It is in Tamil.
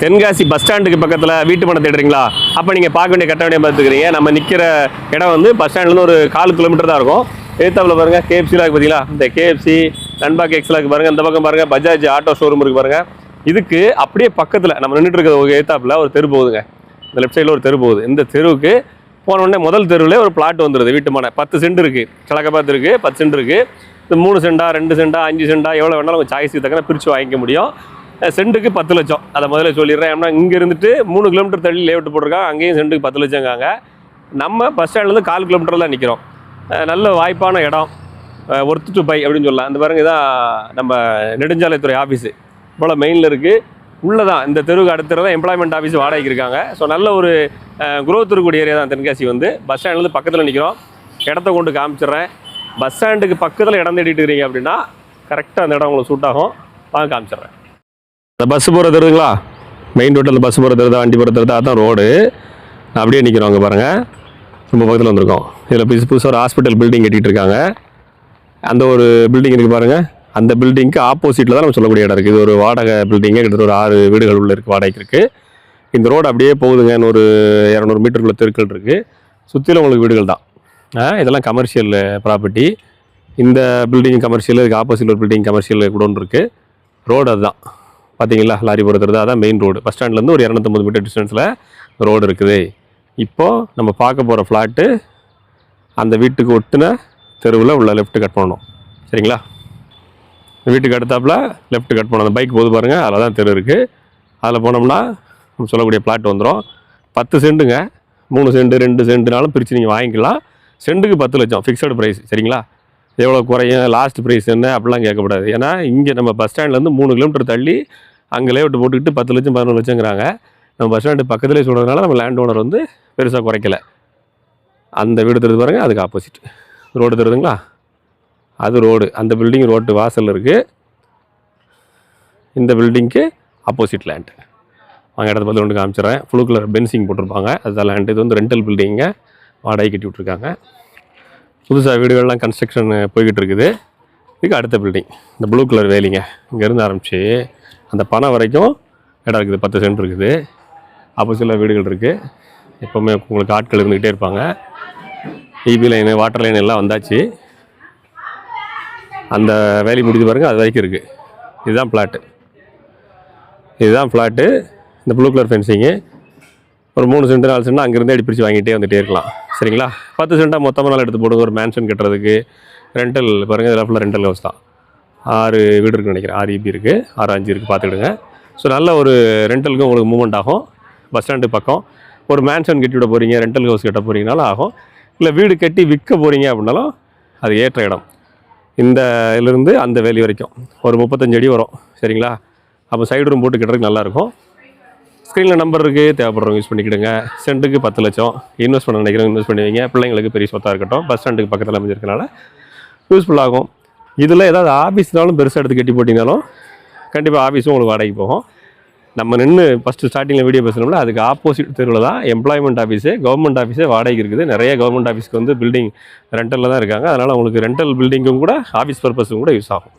தென்காசி பஸ் ஸ்டாண்டுக்கு பக்கத்தில் வீட்டு மனை தேடுறீங்களா? அப்போ நீங்கள் பார்க்க வேண்டிய கட்ட வேண்டிய பார்த்துக்கிறீங்க? நம்ம நிற்கிற இடம் வந்து பஸ் ஸ்டாண்ட்லேருந்து ஒரு கால் கிலோமீட்டர் தான் இருக்கும். எழுத்தாப்பில் பாருங்கள் கேஎஃப்சிலாம் இருக்குது பார்த்தீங்களா இந்த கேஎஃப்சி நண்பா கேக்ஸ்லாக்கு இருக்குது பாருங்கள் இந்த பக்கம் பாருங்கள் பஜாஜ் ஆட்டோ ஷோரூம் இருக்குது பாருங்கள் இதுக்கு அப்படியே பக்கத்தில் நம்ம நின்றுட்டு இருக்கிற ஒரு எழுத்தாப்பில் ஒரு தெரு போகுதுங்க. இந்த லெஃப்ட் சைடில் ஒரு தெரு போகுது. இந்த தெருவுக்கு போன உடனே முதல் தெருவில் ஒரு பிளாட் வந்துடுது வீட்டு மனை. பத்து சென்ட் இருக்குது கிழக்க பார்த்து இருக்குது பத்து சென்ட் இருக்குது இது மூணு சென்டா ரெண்டு சென்டா அஞ்சு சென்டா எவ்வளோ வேணாலும் உங்கள் சாய்ஸுக்கு தக்கன பிரித்து வாங்கிக்க முடியும். சென்ட்டுக்கு பத்து லட்சம். அதை முதல்ல சொல்லிடுறேன். ஏன்னா இங்கே இருந்துட்டு மூணு கிலோமீட்டர் தள்ளி லேஅவுட் போட்டிருக்காங்க. அங்கேயும் சென்ட்டுக்கு பத்து லட்சங்காங்க நம்ம பஸ் ஸ்டாண்ட்லேருந்து கால் கிலோமீட்டரில் நிற்கிறோம் நல்ல வாய்ப்பான இடம். ஒர்த்து டு பை அப்படின்னு சொல்லலாம். இந்த பாருங்க இதான் நம்ம நெடுஞ்சாலைத்துறை ஆஃபீஸு போல் மெயினில் இருக்குது உள்ளே தான் இந்த தெருவுக்கு அடுத்த தான் எம்ப்ளாய்மெண்ட் ஆஃபீஸ் வாடகைக்கு இருக்காங்க. ஸோ நல்ல ஒரு குரோத் இருக்கக்கூடிய ஏரியா தான் தென்காசி வந்து. பஸ் ஸ்டாண்ட்லேருந்து பக்கத்தில் நிற்கிறோம் இடத்த கொண்டு காமிச்சிடுறேன். பஸ் ஸ்டாண்டுக்கு பக்கத்தில் இடம் தேடிட்டு இருக்கிறீங்க அப்படின்னா கரெக்டாக அந்த இடம் உங்களுக்கு சூட் ஆகும். வாங்க காமிச்சிடுறேன். இந்த பஸ் போகிற தெருங்களா மெயின் ரோட்டில் பஸ் போகிற தெருதா வண்டி போகிற தெருதா அதுதான் ரோடு அப்படியே நிற்கிறோம் அங்கே பாருங்கள் ரொம்ப பக்கத்தில் வந்திருக்கோம். இதில் புதுசு புதுசாக ஒரு ஹாஸ்பிட்டல் பில்டிங் கட்டிகிட்டு இருக்காங்க. அந்த ஒரு பில்டிங் இருக்குது பாருங்கள் அந்த பில்டிங்க்கு ஆப்போசிட்டில் தான் நம்ம சொல்லக்கூடிய இடம் இருக்குது இது ஒரு வாடகை பில்டிங்கு கிட்டத்தட்ட ஒரு ஆறு வீடுகள் உள்ள இருக்குது வாடகைக்கு இருக்குது இந்த ரோடு அப்படியே போகுதுங்க. ஒரு இரநூறு மீட்டருக்குள்ள தெருக்கள் இருக்குது சுற்றிலும் உங்களுக்கு வீடுகள் தான். ஆ, இதெல்லாம் கமர்ஷியல் ப்ராப்பர்ட்டி இந்த பில்டிங் கமர்ஷியல் இதுக்கு ஆப்போசிட் ஒரு பில்டிங் கமர்ஷியல் கூட ஒன்று இருக்குது ரோடு அதுதான். பார்த்தீங்களா லாரி போகிறது அதான் மெயின் ரோடு பஸ் ஸ்டாண்ட்லேருந்து ஒரு இரநூத்தம்பது மீட்டர் டிஸ்டன்ஸில் ரோடு இருக்குது. இப்போது நம்ம பார்க்க போகிற ஃப்ளாட்டு அந்த வீட்டுக்கு ஒட்டின தெருவில் உள்ள லெஃப்ட் கட் பண்ணணும். சரிங்களா? வீட்டுக்கு அடுத்தாப்பில் லெஃப்ட் கட் பண்ணணும். அந்த பைக் போது பாருங்கள் அதில் தான் தெரு இருக்குது அதில் போனோம்னா நம்ம சொல்லக்கூடிய பிளாட் வந்துடும் பத்து சென்ட்டுங்க மூணு சென்ட்டு ரெண்டு சென்ட்டுனாலும் பிரித்து நீங்கள் வாங்கிக்கலாம். சென்ட்டுக்கு பத்து லட்சம் ஃபிக்ஸடு ப்ரைஸ் சரிங்களா? எவ்வளோ குறையும் லாஸ்ட் ப்ரைஸ் என்ன? அப்படிலாம் கேட்கக்கூடாது. ஏன்னா இங்கே நம்ம பஸ் ஸ்டாண்ட்லேருந்து மூணு கிலோமீட்டர் தள்ளி அங்கே லேவுட்டு போட்டுக்கிட்டு பத்து லட்சம் பதினொரு லட்சங்கிறாங்க. நம்ம பஸ் ஸ்டாண்டு பக்கத்துலேயே சொல்கிறதுனால நம்ம லேண்ட் ஓனர் வந்து பெருசாக குறைக்கல. அந்த வீடு தருது பாருங்கள் அதுக்கு ஆப்போசிட் ரோடு தருதுங்களா அது ரோடு அந்த பில்டிங் ரோட்டு வாசல் இருக்குது இந்த பில்டிங்க்கு ஆப்போசிட் லேண்ட் வாங்க இடத்த பார்த்து ஒன்று காமிச்சிடறேன். ஃபுளு கலர் பென்சிங் போட்டிருப்பாங்க. அதுதான் லேண்ட் இது வந்து ரெண்டல் பில்டிங்க வாடகை கட்டி விட்ருக்காங்க புதுசாக வீடுகள்லாம் கன்ஸ்ட்ரக்ஷன் போய்கிட்டு இருக்குது இதுக்கு அடுத்த பில்டிங் இந்த ப்ளூ கலர் வேலிங்க. இங்கேருந்து ஆரம்பித்து அந்த பணம் வரைக்கும் இடம் இருக்குது. பத்து சென்ட் இருக்குது. ஆப்போசிட்டில் வீடுகள் இருக்குது எப்போவுமே உங்களுக்கு ஆட்கள் இருந்துக்கிட்டே இருப்பாங்க. இபி லைனு வாட்டர் லைன் எல்லாம் வந்தாச்சு. அந்த வேலி முடிஞ்சு பாருங்கள் அது வரைக்கும் இருக்குது இதுதான் ஃப்ளாட்டு இதுதான் ஃப்ளாட்டு இந்த ப்ளூ கலர் ஃபென்சிங்கு ஒரு மூணு சென்ட் நாலு சென்ட் அங்கேருந்து அடி பிரித்து வாங்கிட்டே வந்துகிட்டே இருக்கலாம். சரிங்களா? பத்து சென்ட்டாக மொத்தமாக நாள் எடுத்து போடுங்க. ஒரு மேன்ஷன் கட்டுறதுக்கு ரெண்டல் பாருங்கள் இதெல்லாம் ஃபுல்லாக ரெண்டல் ஹவுஸ் தான். ஆறு வீடு இருக்குன்னு நினைக்கிறேன். ஆறு இபி இருக்குது ஆறு அஞ்சு இருக்குது பார்த்துக்கிடுங்க ஸோ நல்ல ஒரு ரெண்டலுக்கும் உங்களுக்கு மூவ்மெண்ட் ஆகும். பஸ் ஸ்டாண்டு பக்கம். ஒரு மேன்ஷன் கட்டி விட போகிறீங்க ரெண்டல் ஹவுஸ் கட்ட போகிறீங்கனாலும் ஆகும். இல்லை வீடு கட்டி விற்க போகிறீங்க அப்படின்னாலும் அது ஏற்ற இடம். இந்த இதிலிருந்து அந்த வேலி வரைக்கும். ஒரு முப்பத்தஞ்சு அடி வரும். சரிங்களா? அப்போ சைடு ரூம் போட்டு கட்டுறதுக்கு நல்லாயிருக்கும் ஸ்க்ரீனில் நம்பர் இருக்குது தேவைப்படுறவங்க யூஸ் பண்ணிக்கிடுங்க. சென்ட்டுக்கு பத்து லட்சம். இன்வெஸ்ட் பண்ண நினைக்கிறவங்க இன்வெஸ்ட் பண்ணுவீங்க. பிள்ளைங்களுக்கு பெரிய சொத்தாக இருக்கட்டும். பஸ் ஸ்டாண்டுக்கு பக்கத்தில் அமைஞ்சிருக்கனால யூஸ்ஃபுல் ஆகும். இதில் ஏதாவது ஆஃபீஸ்னாலும் பெருசாக எடுத்து கட்டி போட்டிங்கனாலும் கண்டிப்பாக ஆஃபீஸும் உங்களுக்கு வாடகைக்கு போகும். நம்ம நின்று ஃபஸ்ட்டு ஸ்டார்டிங்கில் வீடியோ பேசணும்ல அதுக்கு ஆப்போசிட் தெருவில் தான் எம்ப்ளாய்மெண்ட் ஆஃபீஸு கவர்மெண்ட் ஆஃபீஸே வாடகைக்கு இருக்குது. நிறைய கவர்மெண்ட் ஆஃபீஸ்க்கு வந்து பில்டிங் ரெண்டலில் தான் இருக்காங்க. அதனால் உங்களுக்கு ரெண்டல் பில்டிங்கும் கூட ஆஃபீஸ் பர்பஸும் கூட யூஸ் ஆகும்.